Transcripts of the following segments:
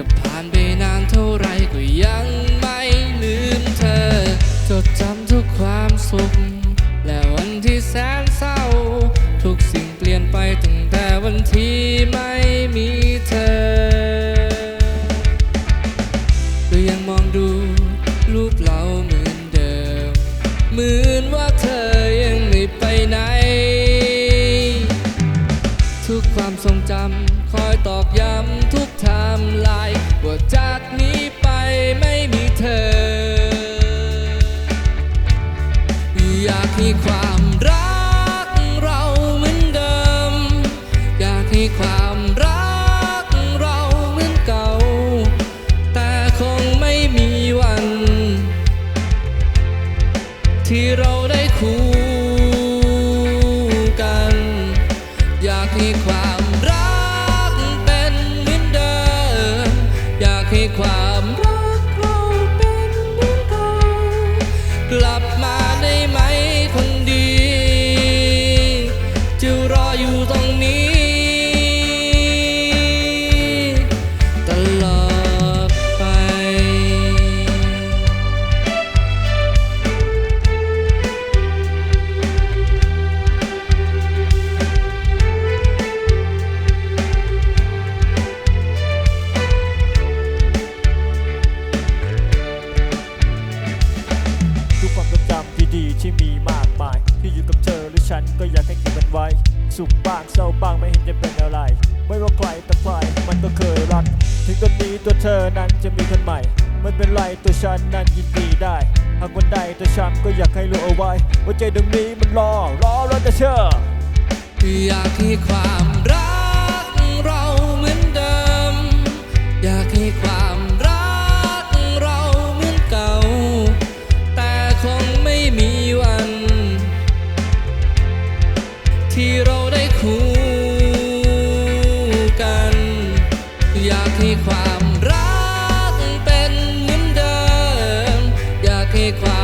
จะผ่านไปนานเท่าไรก็ยังไม่ลืมเธอ จดจำทุกความสุข และวันที่แสนเศร้า ทุกสิ่งเปลี่ยนไปตั้งแต่วันที่ไม่มีเธอเรายังมองดูรูปเราเหมือนเดิม เหมือนว่า ทรงจำ คอยตอกย้ำทุกไทม์ไลน์ว่าจากนี้ไปไม่มีเธอ อยากให้ความรักเราเหมือนเดิม อยากให้ความรักเราเหมือนเก่า แต่คงไม่มีวัน ที่เราได้คู่กัน อยากให้ความ ที่มีมากมาย ที่อยู่กับเธอหรือฉันก็อยากให้เก็บมันไว้ สุขบ้างเศร้าบ้างไม่เห็นจะเป็นอะไร ไม่ว่าใครแต่ใครมันก็เคยรัก ถึงตอนนี้ตัวเธอนั้นจะมีคนใหม่ไม่เป็นไรตัวฉันนั้นยินดีได้ หากวันใดตัวฉันก็อยากให้รู้เอาไว้ ว่าใจดวงนี้มันรอรอรอจะเชื่ออยากให้ความ เราได้คู่กัน อยากให้ความรักเป็นเหมือนเดิม อยากให้ความ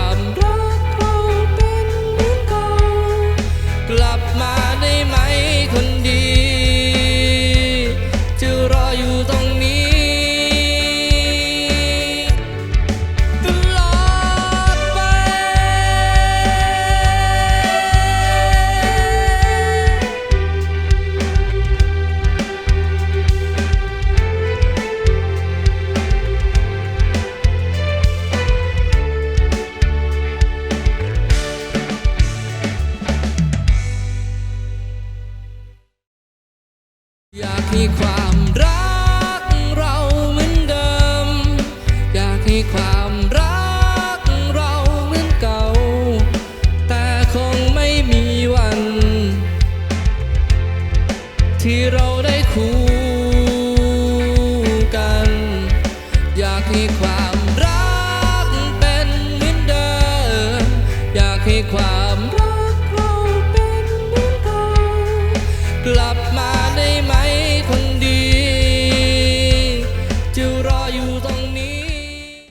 อยากให้ความรักเราเหมือนเดิม อยากให้ความรักเราเหมือนเก่า แต่คงไม่มีวัน ที่เราได้คู่